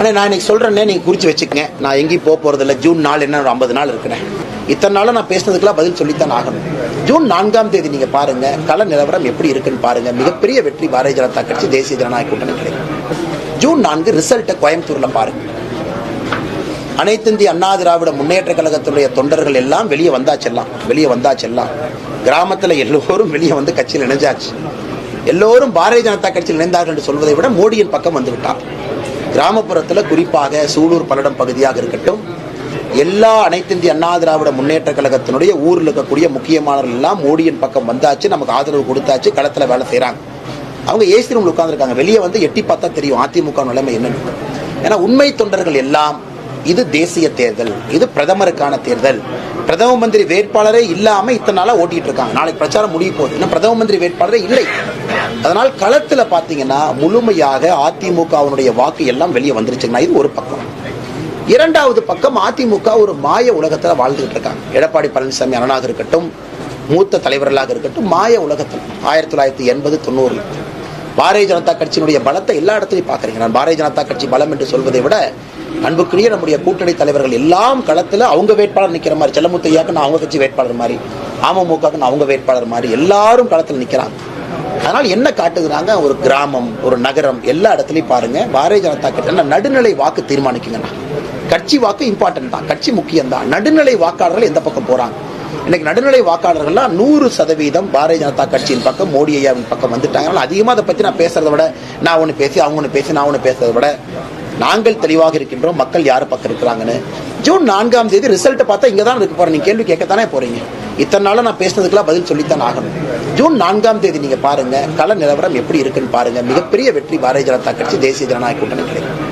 ஆனால் நான் இன்னைக்கு சொல்கிறேன்னே நீங்கள் குறித்து வச்சுக்கங்க. நான் எங்கேயும் போக போகிறதில்ல ஜூன் நாள் என்ன ஒரு ஐம்பது நாள் இருக்கிறேன் இத்தனை நாளும் நான் பேசினதுக்கெல்லாம் பதில் சொல்லித்தான் ஆகணும். ஜூன் நான்காம் தேதி நீங்கள் பாருங்க. கள நிலவரம் எப்படி இருக்குன்னு பாருங்க. மிகப்பெரிய வெற்றி பாரதிய ஜனதா கட்சி தேசிய ஜனநாயக கூட்டணி கிடைக்கும். ஜூன் நான்கு ரிசல்ட்டை கோயம்புத்தூரில் பாருங்க. அனைத்திந்திய அண்ணா திராவிட முன்னேற்ற கழகத்துடைய தொண்டர்கள் எல்லாம் வெளியே வந்தாச்செல்லாம் வெளியே வந்தாச்செல்லாம் கிராமத்தில் எல்லோரும் வெளியே வந்து கட்சியில் இணைஞ்சாச்சு. எல்லோரும் பாரதிய ஜனதா கட்சியில் இணைந்தார்கள் என்று சொல்வதை விட மோடியின் பக்கம் வந்துவிட்டார் கிராமப்புறத்தில் குறிப்பாக சூலூர் பல்லடம் பகுதியாக இருக்கட்டும் எல்லா அனைத்து இந்திய அண்ணா திராவிட முன்னேற்ற கழகத்தினுடைய ஊரில் இருக்கக்கூடிய முக்கியமானவர்கள் எல்லாம் மோடியின் பக்கம் வந்தாச்சு நமக்கு ஆதரவு கொடுத்தாச்சு களத்தில் வேலை செய்கிறாங்க அவங்க ஏசி ரூம்ல உட்காந்துருக்காங்க வெளியே வந்து எட்டி பார்த்தா தெரியும் அதிமுக நிலைமை என்னன்னு. ஏன்னா உண்மை தொண்டர்கள் எல்லாம் இது தேசிய தேர்தல் இது பிரதமருக்கான தேர்தல். பிரதம மந்திரி வேட்பாளரே இல்லாம இத்தனை நாளா ஓட்டிட்டு இருக்காங்க. நாளைக்கு பிரச்சாரம் முடிய போகுது. இன்னும் பிரதம மந்திரி வேட்பாளரே இல்லை. அதனால் களத்துல பாத்தீங்கன்னா முழுமையாக அதிமுகவுடைய வாக்கு எல்லாம் வெளியே வந்துருச்சுங்கன்னா இது ஒரு பக்கம். இரண்டாவது பக்கம் அதிமுக ஒரு மாய உலகத்துல வாழ்ந்துகிட்டு இருக்காங்க. எடப்பாடி பழனிசாமி அண்ணனாக இருக்கட்டும் மூத்த தலைவர்களாக இருக்கட்டும் மாய உலகத்தில். ஆயிரத்தி தொள்ளாயிரத்தி எண்பது தொண்ணூறுல. பாரதிய ஜனதா கட்சியினுடைய பலத்தை எல்லா இடத்துலையும் பார்க்குறீங்க நான் பாரதிய ஜனதா கட்சி பலம் என்று சொல்வதை விட அன்புக்குரிய நம்முடைய கூட்டணி தலைவர்கள் எல்லாம் களத்தில் அவங்க வேட்பாளர் நிற்கிற மாதிரி செல்லமுத்தையாக்கு நான் அவங்க கட்சி வேட்பாளர் மாதிரி அமமுகவுக்கு நான் அவங்க வேட்பாளர் மாதிரி எல்லாரும் களத்தில் நிற்கிறாங்க அதனால் என்ன காட்டுகிறாங்க? ஒரு கிராமம் ஒரு நகரம் எல்லா இடத்துலையும் பாருங்க பாரதிய ஜனதா கட்சி நடுநிலை வாக்கு தீர்மானிக்குங்கண்ணா கட்சி வாக்கு இம்பார்ட்டன்ட் தான் கட்சி முக்கியம் தான் நடுநிலை வாக்காளர்கள் எந்த பக்கம் போறாங்க? இன்னைக்கு நடுநிலை வாக்காளர்கள்லாம் நூறு சதவீதம் பாரதிய ஜனதா கட்சியின் பக்கம் மோடி ஐயாவின் பக்கம் வந்துட்டாங்க. அதனால அதிகமாக அதை பற்றி நான் பேசுறதை விட நான் ஒன்று பேசி அவங்க ஒன்று பேசி நான் ஒன்று பேசுறதை விட நாங்கள் தெளிவாக இருக்கின்றோம் மக்கள் யார் பக்கம் இருக்கிறாங்கன்னு. ஜூன் நான்காம் தேதி ரிசல்ட்டை பார்த்தா இங்கே தான் இருக்க போகிறேன் நீங்கள் கேள்வி கேட்கத்தானே போகிறீங்க இத்தனை நாளாக நான் பேசினதுக்கெல்லாம் பதில் சொல்லித்தான் ஆகணும். ஜூன் நான்காம் தேதி நீங்கள் பாருங்கள் கள நிலவரம் எப்படி இருக்குன்னு பாருங்கள் மிகப்பெரிய வெற்றி பாரதிய ஜனதா கட்சி தேசிய ஜனநாயக கூட்டணி கிடைக்கும்.